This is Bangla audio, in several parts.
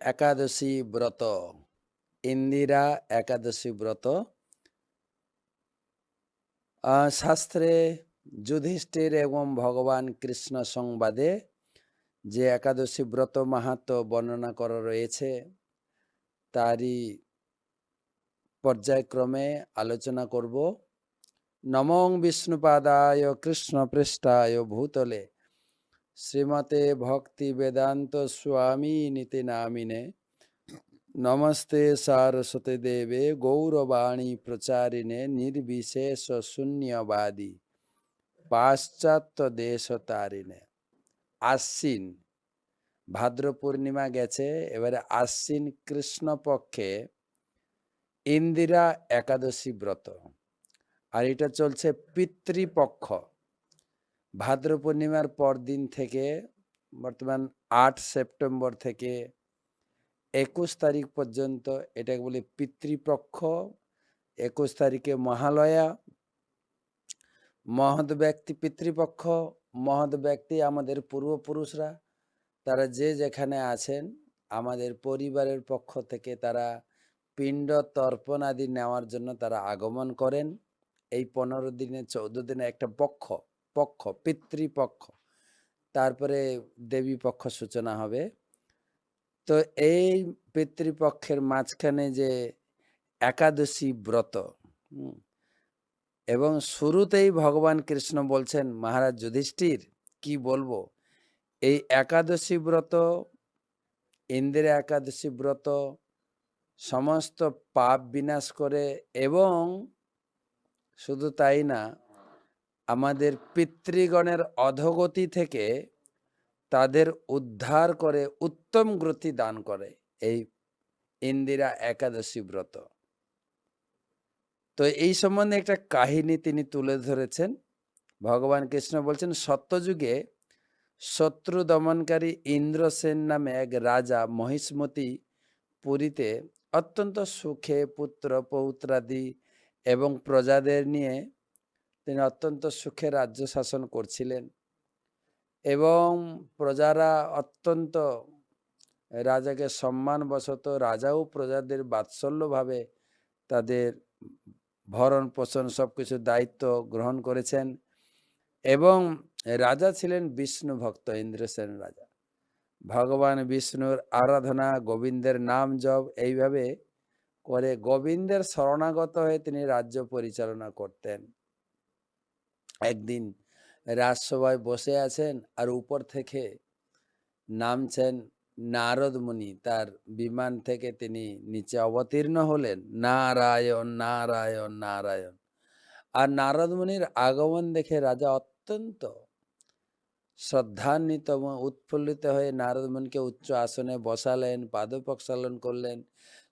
একাদশী ব্রত, ইন্দিরা একাদশী ব্রত শাস্ত্রে যুধিষ্ঠির এবং ভগবান কৃষ্ণ সংবাদে যে একাদশী ব্রত মাহাত্ম বর্ণনা করা রয়েছে, তারই পর্যায়ক্রমে আলোচনা করব। নমং বিষ্ণুপাদায় কৃষ্ণ পৃষ্ঠায় ভূতলে। শ্রীমতে ভক্তি বেদান্ত স্বামী নীতি নামিনে। নমস্তে সারস্বতী দেবে গৌরবাণী প্রচারিণে নির্বিশেষ শূন্যবাদী। পাশ্চাত্য দেশ তারিণে আশ্বিন। ভাদ্র পূর্ণিমা গেছে, এবারে আশ্বিন কৃষ্ণপক্ষে ইন্দিরা একাদশী ব্রত। আর এটা চলছে পিতৃপক্ষ। ভাদ্র পূর্ণিমার পর দিন থেকে বর্তমান আট সেপ্টেম্বর থেকে একুশ তারিখ পর্যন্ত এটাকে বলে পিতৃপক্ষ, একুশ তারিখে মহালয়া, মহৎ ব্যক্তি পিতৃপক্ষ, মহৎ ব্যক্তি আমাদের পূর্বপুরুষরা, তারা যে যেখানে আছেন, আমাদের পরিবারের পক্ষ থেকে তারা পিণ্ড তর্পণ আদি নেওয়ার জন্য তারা আগমন করেন। এই পনেরো দিনে, চৌদ্দ দিনে একটা পক্ষ পক্ষ, পিতৃপক্ষ। তারপরে দেবী পক্ষ সূচনা হবে। তো এই পিতৃপক্ষের মাঝখানে যে একাদশী ব্রত এবং শুরুতেই ভগবান কৃষ্ণ বলছেন, মহারাজ যুধিষ্ঠির, কি বলব? এই একাদশী ব্রত ইন্দিরা একাদশী ব্রত, সমস্ত পাপ বিনাশ করে এবং শুধু তাই না আমাদের পিতৃগণের অধগতি থেকে তাদের উদ্ধার করে উত্তম গতি দান করে এই ইন্দিরা একাদশী ব্রত। তো এই সম্বন্ধে একটা কাহিনী তিনি তুলে ধরেছেন। ভগবান কৃষ্ণ বলছেন, সত্যযুগে শত্রু দমনকারী ইন্দ্রসেন নামে এক রাজা মহিষ্মতি পুরীতে অত্যন্ত সুখে পুত্র, পৌত্রাদি এবং প্রজাদের নিয়ে তিনি অত্যন্ত সুখে রাজ্য শাসন করছিলেন এবং প্রজারা অত্যন্ত রাজাকে সম্মানবশত রাজাও প্রজাদের বাৎসল্যভাবে তাদের ভরণ পোষণ সব কিছু দায়িত্ব গ্রহণ করেছেন এবং রাজা ছিলেন বিষ্ণু ভক্ত, ইন্দ্রসেন রাজা। ভগবান বিষ্ণুর আরাধনা, গোবিন্দের নাম জপ এইভাবে করে গোবিন্দের শরণাগত হয়ে তিনি রাজ্য পরিচালনা করতেন। একদিন রাজসভায় বসে আছেন আর উপর থেকে নামছেন নারদ মুনি। তার বিমান থেকে তিনি নিচে অবতীর্ণ হলেন। নারায়ণ নারায়ণ নারায়ণ। আর নারদ মুনির আগমন দেখে রাজা অত্যন্ত শ্রদ্ধান্বিত উৎফুল্লিত হয়ে নারদ মুনিকে উচ্চ আসনে বসালেন পাদপ্রক্ষালন করলেন,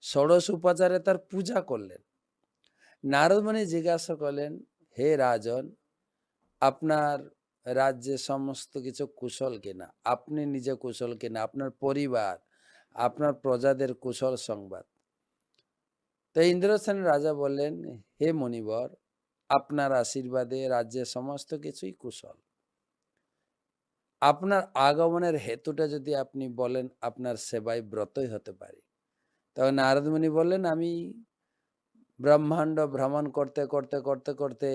ষোড়শ উপাচারে তার পূজা করলেন। নারদ মুনি জিজ্ঞাসা করলেন, হে রাজন আপনার রাজ্যে সমস্ত কিছু কুশল কিনা? আপনি নিজে কুশল কিনা? আপনার পরিবার, আপনার প্রজাদের কুশল সংবাদ। তো ইন্দ্রসেন রাজা বললেন, হে মণিবর, আপনার আশীর্বাদে রাজ্যে সমস্ত কিছুই কুশল। আপনার আগমনের হেতুটা যদি আপনি বলেন, আপনার সেবায় ব্রতই হতে পারে। তখন নারদমণি বললেন, আমি ব্রহ্মাণ্ড ভ্রমণ করতে করতে করতে করতে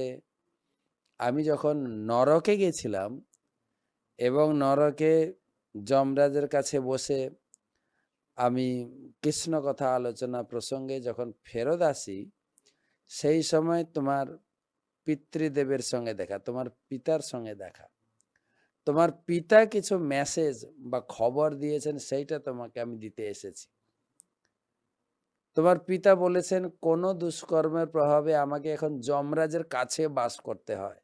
আমি যখন নরকে গেছিলাম এবং নরকে যমরাজের কাছে বসে আমি কৃষ্ণ কথা আলোচনা প্রসঙ্গে যখন ফেরত আসি, সেই সময় তোমার পিতৃদেবের সঙ্গে দেখা, তোমার পিতার সঙ্গে দেখা। তোমার পিতা কিছু মেসেজ বা খবর দিয়েছেন, সেইটা তোমাকে আমি দিতে এসেছি। তোমার পিতা বলেছেন, কোনো দুষ্কর্মের প্রভাবে আমাকে এখন যমরাজের কাছে বাস করতে হয়।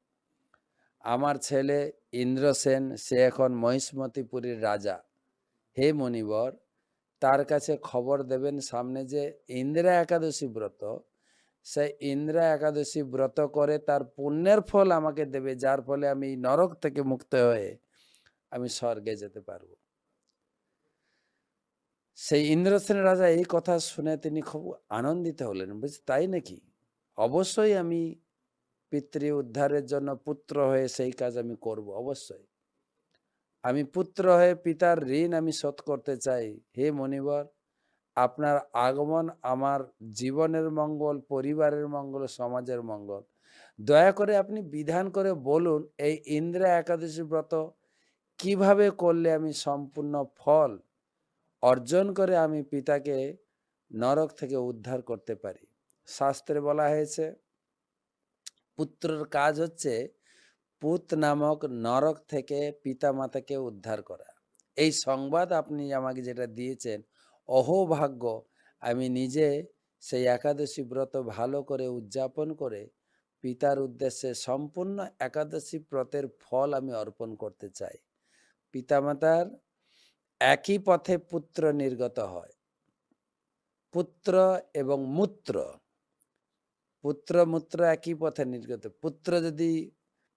আমার ছেলে ইন্দ্রসেন সে এখন মহিষ্মতিপুরীর রাজা। হে মণিবর, তার কাছে খবর দেবেন সামনে যে ইন্দিরা একাদশী ব্রত, সে ইন্দ্রা একাদশী ব্রত করে তার পুণ্যের ফল আমাকে দেবে, যার ফলে আমি নরক থেকে মুক্ত হয়ে আমি স্বর্গে যেতে পারব। সেই ইন্দ্রসেন রাজা এই কথা শুনে তিনি খুব আনন্দিত হলেন। বুঝছি তাই নাকি? অবশ্যই আমি পিতৃ উদ্ধারের জন্য পুত্র হয়ে সেই কাজ আমি করব অবশ্যই আমি পুত্র হয়ে পিতার ঋণ আমি শোধ করতে চাই হে মনিবর আপনার আগমন আমার জীবনের মঙ্গল, পরিবারের মঙ্গল, সমাজের মঙ্গল। দয়া করে আপনি বিধান করে বলুন এই ইন্দ্রা একাদশী ব্রত কীভাবে করলে আমি সম্পূর্ণ ফল অর্জন করে আমি পিতাকে নরক থেকে উদ্ধার করতে পারি। শাস্ত্রে বলা হয়েছে পুত্রর কাজ হচ্ছে পুত নামক নরক থেকে পিতামাতাকে উদ্ধার করা। এই সংবাদ আপনি আমাকে যেটা দিয়েছেন অহোভাগ্য আমি নিজে সেই একাদশী ব্রত ভালো করে উদযাপন করে পিতার উদ্দেশ্যে সম্পূর্ণ একাদশী ব্রতের ফল আমি অর্পণ করতে চাই। পিতামাতার একই পথে পুত্র নির্গত হয়। পুত্র এবং মূত্র, পুত্র মূত্র একই পথে নির্গত। পুত্র যদি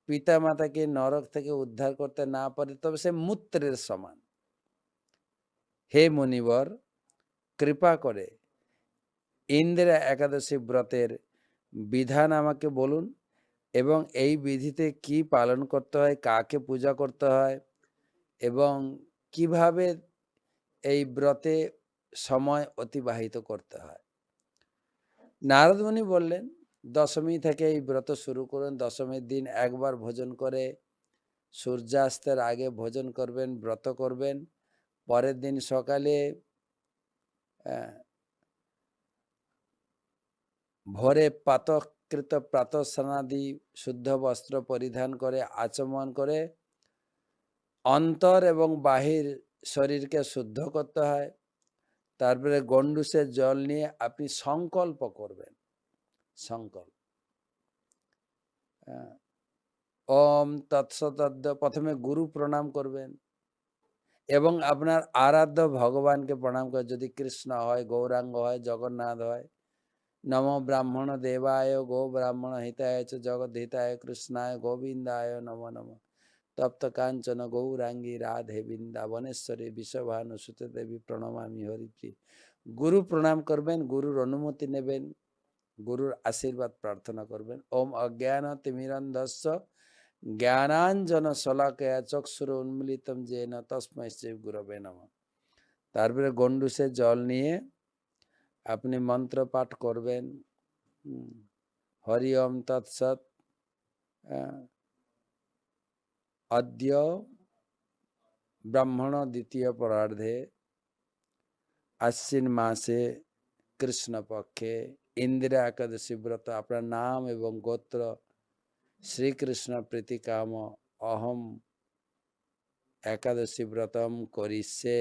পিতামাতাকে নরক থেকে উদ্ধার করতে না পারে তবে সে মূত্রের সমান। হে মুনিবর কৃপা করে ইন্দিরা একাদশী ব্রতের বিধান আমাকে বলুন এবং এই বিধিতে কি পালন করতে হয়, কাকে পূজা করতে হয় এবং কীভাবে এই ব্রতে সময় অতিবাহিত করতে হয়। নারদ মুনি বললেন, দশমী থেকে এই ব্রত শুরু করুন। দশমীর দিন একবার ভোজন করে সূর্যাস্তের আগে ভোজন করবেন, ব্রত করবেন। পরের দিন সকালে ভোরে প্রাতঃকৃত প্রাতঃস্নানাদি শুদ্ধ বস্ত্র পরিধান করে আচমন করে অন্তর এবং বাহির শরীরকে শুদ্ধ করতে হয়। তারপরে গণ্ডূষের জল নিয়ে আপনি সংকল্প করবেন। সংকল্প। হ্যাঁ। ওম তৎসতদ্য প্রথমে গুরু প্রণাম করবেন এবং আপনার আরাধ্য ভগবানকে প্রণাম করে যদি কৃষ্ণ হয়, গৌরাঙ্গ হয়, জগন্নাথ হয়। নম ব্রাহ্মণ দেবায় গো ব্রাহ্মণ হিতায় জগৎ হিতায় কৃষ্ণায় গোবিন্দায় নম নম তপ্ত কাঞ্চন গৌরাঙ্গী রাধে বৃন্দাবনেশ্বরী বিশ্বভানু সুতে দেবী প্রণমামি হরিপ্রি গুরু প্রণাম করবেন, গুরুর অনুমতি নেবেন, গুরুর আশীর্বাদ প্রার্থনা করবেন। ওম অজ্ঞান তিমিরন্ধস্য জ্ঞানাঞ্জন শলাকয়া চক্ষুর উন্মিলিতম যেন তস্মৈ শ্রী গুরবে নম। তারপরে গন্ডুসে জল নিয়ে আপনি মন্ত্র পাঠ করবেন। হরি ওম তৎসৎ অদ্য ব্রাহ্মণ দ্বিতীয় পরার্ধে আশ্বিন মাসে কৃষ্ণ পক্ষে ইন্দিরা একাদশী ব্রত আপনার নাম এবং গোত্র শ্রীকৃষ্ণ প্রীতিকাম অহম একাদশী ব্রতম করিছে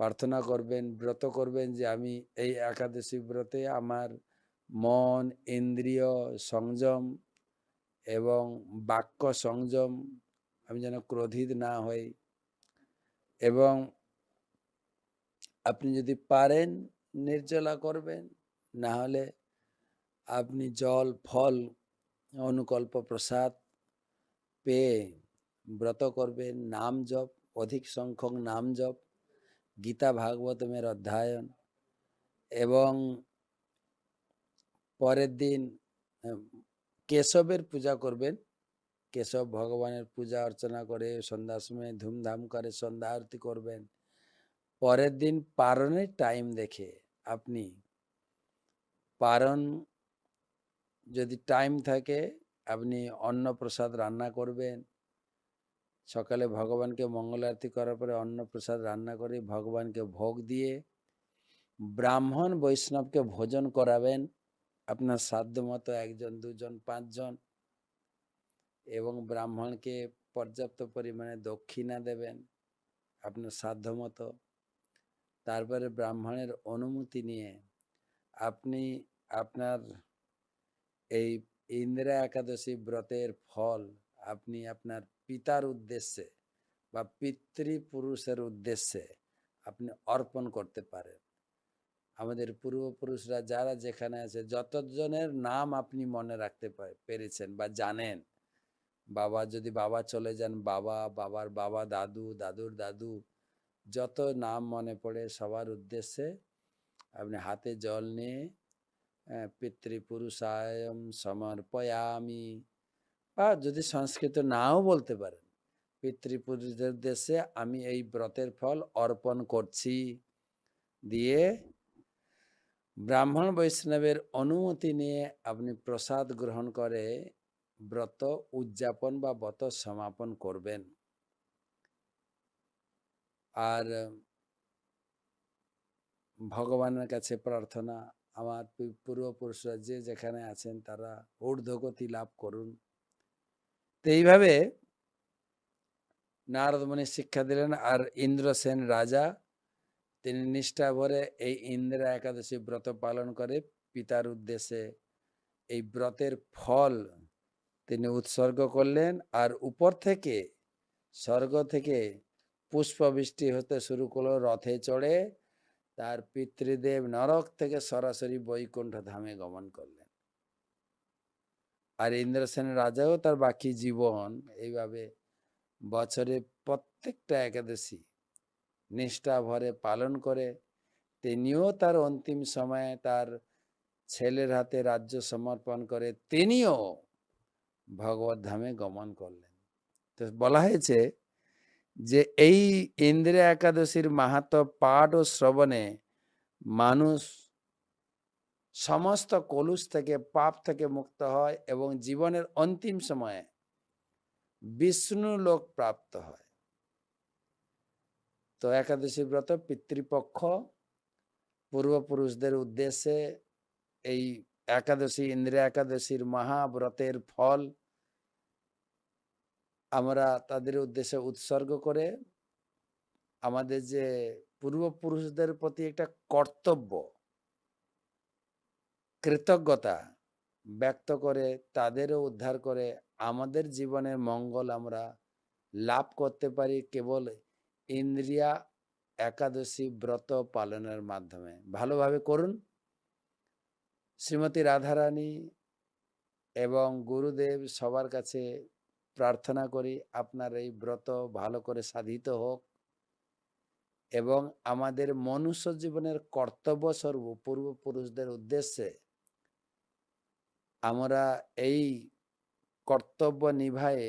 প্রার্থনা করবেন ব্রত করবেন যে আমি এই একাদশী ব্রতে আমার মন ইন্দ্রিয় সংযম এবং বাক্য সংযম, আমি যেন ক্রোধিত না হই। এবং আপনি যদি পারেন, নির্জলা করবেন, না হলে আপনি জল, ফল, অনুকল্প, প্রসাদ পেয়ে ব্রত করবেন। নাম জপ, অধিক সংখ্যক নাম জপ, গীতা ভাগবতমের অধ্যয়ন এবং পরের দিন কেশবের পূজা করবেন। কেশব ভগবানের পূজা অর্চনা করে সন্ধ্যার সময় ধুমধাম করে সন্ধ্যা আরতি করবেন। পরের দিন পারণের টাইম দেখে আপনি পারণ যদি টাইম থাকে আপনি অন্ন প্রসাদ রান্না করবেন। সকালে ভগবানকে মঙ্গল আরতি করার পরে অন্ন প্রসাদ রান্না করে ভগবানকে ভোগ দিয়ে ব্রাহ্মণ বৈষ্ণবকে ভোজন করাবেন। আপনার সাধ্য মতো একজন, দুজন, পাঁচজন এবং ব্রাহ্মণকে পর্যাপ্ত পরিমাণে দক্ষিণা দেবেন আপনার সাধ্য মতো। তারপরে ব্রাহ্মণের অনুমতি নিয়ে আপনি আপনার এই ইন্দিরা একাদশী ব্রতের ফল আপনি আপনার পিতার উদ্দেশ্যে বা পিতৃপুরুষের উদ্দেশ্যে আপনি অর্পণ করতে পারেন। আমাদের পূর্বপুরুষরা যারা যেখানে আছে, যতজনের নাম আপনি মনে রাখতে পেরেছেন বা জানেন, বাবা যদি বাবা চলে যান, বাবা, বাবার বাবা, দাদু, দাদুর দাদু, যত নাম মনে পড়ে সবার উদ্দেশ্যে আপনি হাতে জল নিয়ে পিতৃপুরুষায়ম সমর্পয়ামি, বা যদি সংস্কৃত নাও বলতে পারেন, পিতৃপুরুষদের উদ্দেশ্যে আমি এই ব্রতের ফল অর্পণ করছি, দিয়ে ব্রাহ্মণ বৈষ্ণবের অনুমতি নিয়ে আপনি প্রসাদ গ্রহণ করে ব্রত উদযাপন বা ব্রত সমাপন করবেন। আর, ভগবানের কাছে প্রার্থনা, আমার পূর্বপুরুষরা যে যেখানে আছেন তারা ঊর্ধ্বগতি লাভ করুন। তো এইভাবে নারদমণি শিক্ষা দিলেন, আর ইন্দ্রসেন রাজা তিনি নিষ্ঠা ভরে এই ইন্দিরা একাদশী ব্রত পালন করে পিতার উদ্দেশ্যে এই ব্রতের ফল তিনি উৎসর্গ করলেন আর উপর থেকে স্বর্গ থেকে পুষ্পবৃষ্টি হতে শুরু করল, রথে চড়ে তার পিতৃদেব নরক থেকে সরাসরি বৈকুণ্ঠ ধামে গমন করলেন। আর ইন্দ্রসেন রাজাও তার বাকি জীবন এইভাবে বছরে প্রত্যেকটা একাদশী নিষ্ঠা ভরে পালন করে, তিনিও তার অন্তিম সময়ে তার ছেলের হাতে রাজ্য সমর্পণ করে, তিনিও ভগবত ধামে গমন করলেন। তো বলা হয়েছে যে এই ইন্দ্রিয়া একাদশীর মাহাত্ম পাঠ ও শ্রবণে মানুষ সমস্ত কলুষ থেকে, পাপ থেকে মুক্ত হয় এবং জীবনের অন্তিম সময়ে বিষ্ণু লোক প্রাপ্ত হয়। তো একাদশী ব্রত পিতৃপক্ষ, পূর্বপুরুষদের উদ্দেশ্যে এই একাদশী, ইন্দ্রিয়া একাদশীর মহাব্রতের ফল আমরা তাদের উদ্দেশ্যে উৎসর্গ করে আমাদের যে পূর্বপুরুষদের প্রতি একটা কর্তব্য, কৃতজ্ঞতা ব্যক্ত করে তাদেরও উদ্ধার করে আমাদের জীবনের মঙ্গল আমরা লাভ করতে পারি কেবল ইন্দ্রিয়া একাদশী ব্রত পালনের মাধ্যমে। ভালোভাবে করুন। শ্রীমতী রাধারানী এবং গুরুদেব সবার কাছে প্রার্থনা করি আপনার এই ব্রত ভালো করে সাধিত হোক এবং আমাদের মনুষ্য জীবনের কর্তব্য স্বরূপ পূর্বপুরুষদের উদ্দেশ্যে আমরা এই কর্তব্য নিভায়ে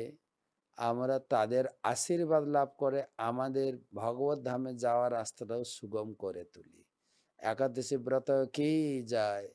আমরা তাদের আশীর্বাদ লাভ করে আমাদের ভগবত ধামে যাওয়ার রাস্তাটাও সুগম করে তুলি। একাদশী ব্রত কি যায়?